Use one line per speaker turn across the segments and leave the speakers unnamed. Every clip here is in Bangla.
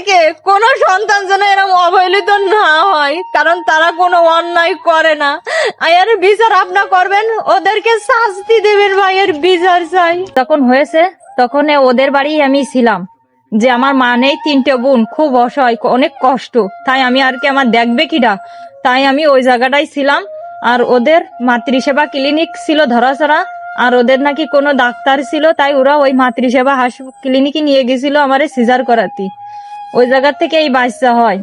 থেকে কোনো সন্তান যেন এরকম অবহেলিত না হয়, কারণ তারা কোনো অন্যায় করে না। আর বিচার আপনা করবেন? ওদেরকে শাস্তি দেবেন ভাইয়ের বিচার চাই।
তখন হয়েছে তখন ওদের বাড়ি আমি ছিলাম। যে আমার মা নেই, তিনটে বোন, খুব অসহায়, অনেক কষ্ট। তাই আমি আর কি আমার দেখবে কিরা তাই আমি ওই জায়গাটাই ছিলাম। আর ওদের মাতৃসেবা ক্লিনিক ছিল ধরাছড়া। আর ওদের নাকি কোনো ডাক্তার ছিল, তাই ওরা ওই মাতৃসেবা হাস ক্লিনিকে নিয়ে গেছিল আমারে সিজার করাতে। ওই জায়গা থেকে এই বাচ্চা হয়।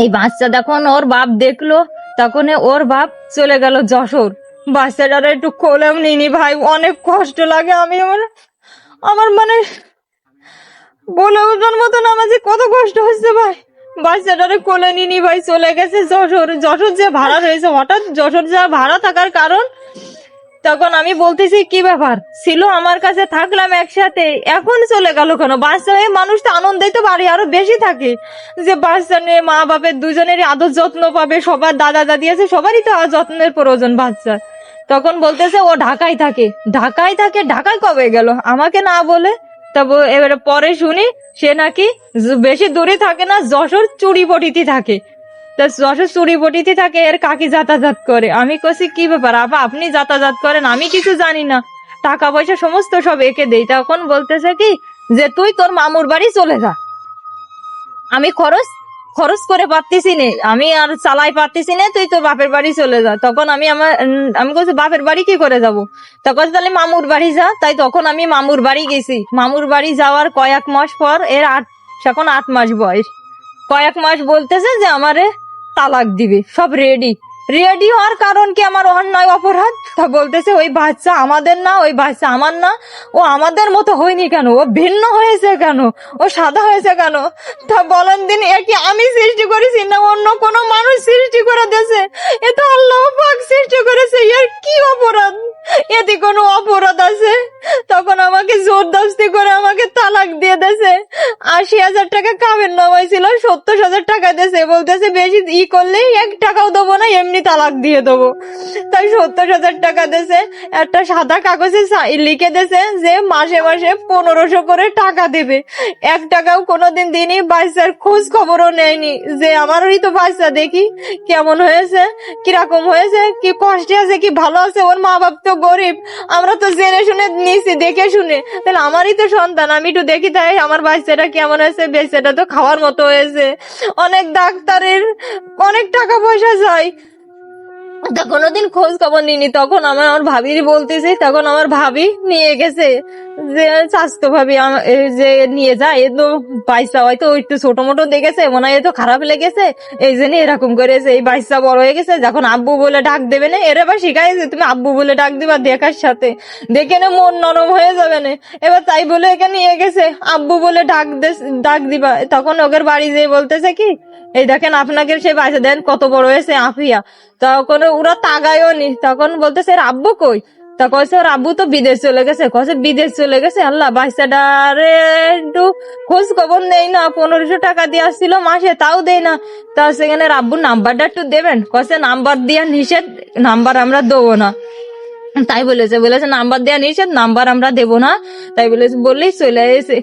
এই বাচ্চা যখন ওর বাপ দেখল তখন ওর বাপ চলে গেল যশোর।
বাচ্চাটার একটু কোলেও নিনি ভাই, অনেক কষ্ট লাগে আমি আমার আমার মানে বলে ওঠার মতন আমার যে কত কষ্ট হচ্ছে ভাই। বাচ্চাটারে কোলে নিনি ভাই, চলে গেছে যশোর। যশোর যে ভাড়া রয়েছে, হঠাৎ যশোর যা ভাড়া থাকার কারণ তখন আমি বলতেছি, কি ব্যাপার? ছিল আমার কাছে, থাকলাম একসাথে। এখন চলে গেল কেন? বাচ্চা হয়ে মানুষ তো আনন্দেই তো বাড়ি, আরও বেশি থাকে। যে বাচ্চা নিয়ে মা বাপের দুজনেরই আদর যত্ন পাবে, সবার দাদা দাদি আছে, সবারই তো যত্নের প্রয়োজন বাচ্চা। তখন বলতেছে, ও ঢাকায় থাকে। ঢাকায় থাকে? ঢাকায় কবে গেল? আমাকে না বলে? তবে এবারে পরে শুনি, সে নাকি বেশি দূরে থাকে না, যশোর চুড়িপটিতে থাকে। তা যশোর চুড়িপটিতে থাকে, এর কাকি যাতায়াত করে? আমি কছি কি ব্যাপার? আপা, আপনি যাতায়াত করেন, আমি কিছু জানি না। টাকা পয়সা সমস্ত সব একে দেই। তখন বলতেছে কি, যে তুই তোর মামুর বাড়ি চলে যা। আমি খরচ খরচ করে পারতেছি নে। আমি আর চালাই পারতেছি না, তুই তোর বাপের বাড়ি চলে যা। তখন আমি আমার আমি বলছি বাপের বাড়ি কি করে যাব? তখন তাহলে মামুর বাড়ি যা। তাই তখন আমি মামুর বাড়ি গেছি। মামুর বাড়ি যাওয়ার কয়েক মাস পর, এর আট এখন আট মাস বয়স। কয়েক মাস বলতেছে যে আমারে তালাক দিবে, সব রেডি রেডি হওয়ার কারণ কি আমার অন্যায় অপরাধ? তা বলতেছে, ওই বাচ্চা আমাদের না, ওই বাচ্চা আমার না। ও আমাদের মতো হয়নি কেন? ও ভিন্ন হয়েছে কেন? ও সাদা হয়েছে কেন? তা বলেন দিন, এ কি আমি সৃষ্টি করেছি না অন্য কোনো মানুষ সৃষ্টি করে দিয়েছে? এ তো আল্লাহ পাক সৃষ্টি করেছে এর কি অপরাধ এতে কোনো অপরাধ আছে তখন আমাকে জোরদস্তি করে আমাকে তালাক দিয়ে দেছে আশি হাজার টাকা কামের নামাই ছিল সত্তর হাজার টাকা দিয়েছে। বলতেছে, বেশি ই করলেই এক টাকাও দেবো না, এমনি তালাক দিয়ে তাই সত্তর হাজার টাকা দিয়েছে, একটা সাদা কাগজে লিখে যে, মাসে মাসে পনেরোশো করে টাকা দেবে। এক টাকাও দিনই বাচ্চার খোঁজ খবরও নেয়নি যে আমারই তো বাচ্চা দেখি কেমন হয়েছে, কীরকম হয়েছে, কি কষ্টে আছে, কি ভালো আছে, ওর মা বাপ তো গরিব। আমরা তো জেনে শুনে নিছি, দেখে শুনে। তাহলে আমারই তো সন্তান আমি একটু দেখি তাই, আমার বাচ্চাটা কেমন হয়েছে বেচাটা তো খাওয়ার মতো হয়েছে। অনেক ডাক্তারের অনেক টাকা পয়সা যায় কোনোদিন খোঁজ খবর নিনি তখন আমার আমার ভাবির বলতেছে, তখন আমার ভাবি নিয়ে গেছে যে, স্বাস্থ্য ভাবি যে নিয়ে যায়, এ তো পয়সা হয়তো একটু ছোট মোটো দেখেছে, মনে হয় তো খারাপ লেগেছে, এই জন্য এরকম করেছে, এই বাচ্চা বড় হয়ে গেছে, যখন আব্বু বলে ডাক দেবে না, এর এবার শিখাইছে, তুমি আব্বু বলে ডাক দিবা দেখার সাথে। দেখে না মন নরম হয়ে যাবে না। এবার তাই বলে একে নিয়ে গেছে, আব্বু বলে ডাক ডাক দিবা। তখন ওদের বাড়ি যেয়ে বলতেছে কি, এই দেখেন আপনাকে সে বাচ্চা দেন, কত বড় হয়েছে, আফিয়া। তখন ওরা তাগায়ও নি। তখন বলতেছে, এর আব্বু কই? তা কয়েছে ওর আব্বু তো বিদেশ চলে গেছে। কয়েছে বিদেশ চলে গেছে? আল্লাহ, বাচ্চাটারে একটু খোঁজ খবর নেই না। পনেরোশো টাকা দিয়ে আসছিল মাসে, তাও দেয় না। তা সেখানে ওর আব্বুর নাম্বারটা একটু দেবেন? কয়েছে নাম্বার দিয়া নিষেধ, নাম্বার আমরা দেবো না। তাই বলেছে বলেছে, নাম্বার দেওয়া নিষেধ, নাম্বার আমরা দেবো না। তাই বলেছে, বললেই চলে এসে